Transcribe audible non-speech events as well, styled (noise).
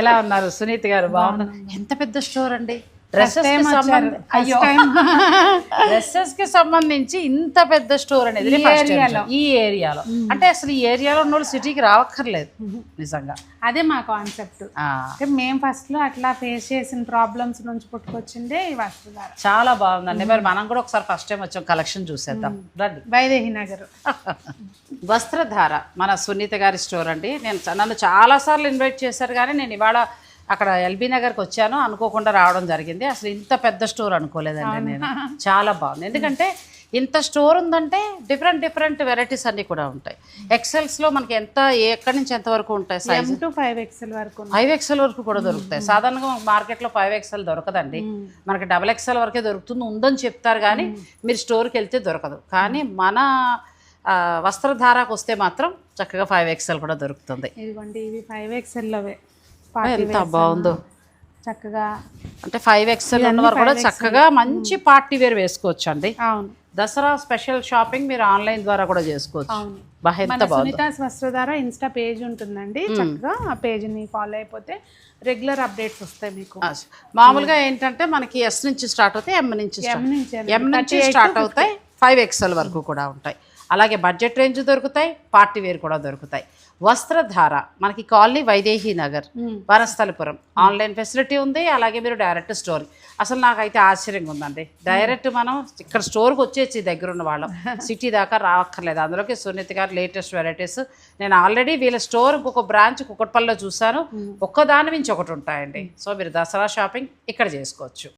ఎలా ఉన్నారు సునీత్ గారు? బాగున్నారు ఎంత పెద్ద స్టోర్ అండి? డ్రెస్సెస్ (laughs) కి సంబంధించి ఇంత పెద్ద స్టోర్ అనేది. ఈ ఏరియాలో. అంటే అసలు ఈ ఏరియాలో ఉన్న వాళ్ళు సిటీకి రావక్కర్లేదు నిజంగా. అదే మా కాన్సెప్ట్ అంటే మేము ఫస్ట్లో అట్లా ఫేస్ చేసిన ప్రాబ్లమ్స్ నుంచి పుట్టుకొచ్చిందే ఈ వస్త్రధార చాలా బాగుందండి. మరి మనం కూడా ఒకసారి ఫస్ట్ టైం వచ్చాం కలెక్షన్ చూసేద్దాం. రండి. వైదేహి నగర్ (laughs) వస్త్రధార మన సునీత గారి స్టోర్ అండి. నేను నన్ను చాలాసార్లు ఇన్వైట్ చేశారు కానీ నేను ఇవాళ అక్కడ ఎల్బీ నగర్కి వచ్చాను అనుకోకుండా రావడం జరిగింది. అసలు ఇంత పెద్ద స్టోర్ అనుకోలేదండి నేను. చాలా బాగుంది. ఎందుకంటే ఇంత స్టోర్ ఉందంటే డిఫరెంట్ డిఫరెంట్ వెరైటీస్ అన్నీ కూడా ఉంటాయి. ఎక్సెల్స్లో మనకి ఎంత ఎక్కడి నుంచి ఎంత వరకు ఉంటాయి సైజ్ టు ఫైవ్ ఎక్స్ఎల్ వరకు. ఫైవ్ ఎక్స్ఎల్ వరకు కూడా దొరుకుతాయి. సాధారణంగా మార్కెట్లో ఫైవ్ ఎక్స్ఎల్ దొరకదండి. మనకి డబల్ ఎక్స్ఎల్ వరకే దొరుకుతుంది ఉందని చెప్తారు కానీ మీరు స్టోర్కి వెళ్తే దొరకదు. కానీ మన వస్త్రధారకు వస్తే మాత్రం చక్కగా ఫైవ్ ఎక్స్ఎల్ కూడా దొరుకుతుంది. ఇదిగోండి ఇవి ఫైవ్ ఎక్స్ఎల్ లోవే. ఎంత బాగుందో. చక్కగా అంటే ఫైవ్ ఎక్స్ఎల్ కూడా చక్కగా మంచి పార్టీ వేర్ వేసుకోవచ్చు అండి అవును. దసరా స్పెషల్ షాపింగ్ మీరు ఆన్లైన్ ద్వారా కూడా చేసుకోవచ్చు. వస్త్రధార ఇన్స్టా పేజ్ ఉంటుందండి. చక్కగా ఆ పేజ్ని ఫాలో అయిపోతే రెగ్యులర్ అప్డేట్స్ వస్తాయి మీకు. మామూలుగా ఏంటంటే మనకి ఎస్ నుంచి స్టార్ట్ అవుతాయి ఎం నుంచి ఎం స్టార్ట్ నుంచి ఎం నుంచి స్టార్ట్ అవుతాయి ఫైవ్ ఎక్స్ఎల్ వరకు కూడా ఉంటాయి. అలాగే బడ్జెట్ రేంజ్ దొరుకుతాయి పార్టీ వేర్ కూడా దొరుకుతాయి. వస్త్రధార మనకి colony Vaidehi Nagar Vanasthalipuram. Online facility ఉంది అలాగే మీరు డైరెక్ట్ స్టోర్. అసలు నాకైతే ఆశ్చర్యంగా ఉందండి. డైరెక్ట్ మనం ఇక్కడ స్టోర్కి వచ్చేసి దగ్గర ఉన్న వాళ్ళం. (laughs) సిటీ దాకా రావక్కర్లేదు అందులోకి సునీత గారు లేటెస్ట్ వెరైటీస్. నేను ఆల్రెడీ వీళ్ళ స్టోర్ ఇంకొక బ్రాంచ్ కుక్కట్పల్లిలో చూశాను. ఒక్కదాని నుంచి ఒకటి ఉంటాయండి. సో మీరు దసరా షాపింగ్ ఇక్కడ చేసుకోవచ్చు.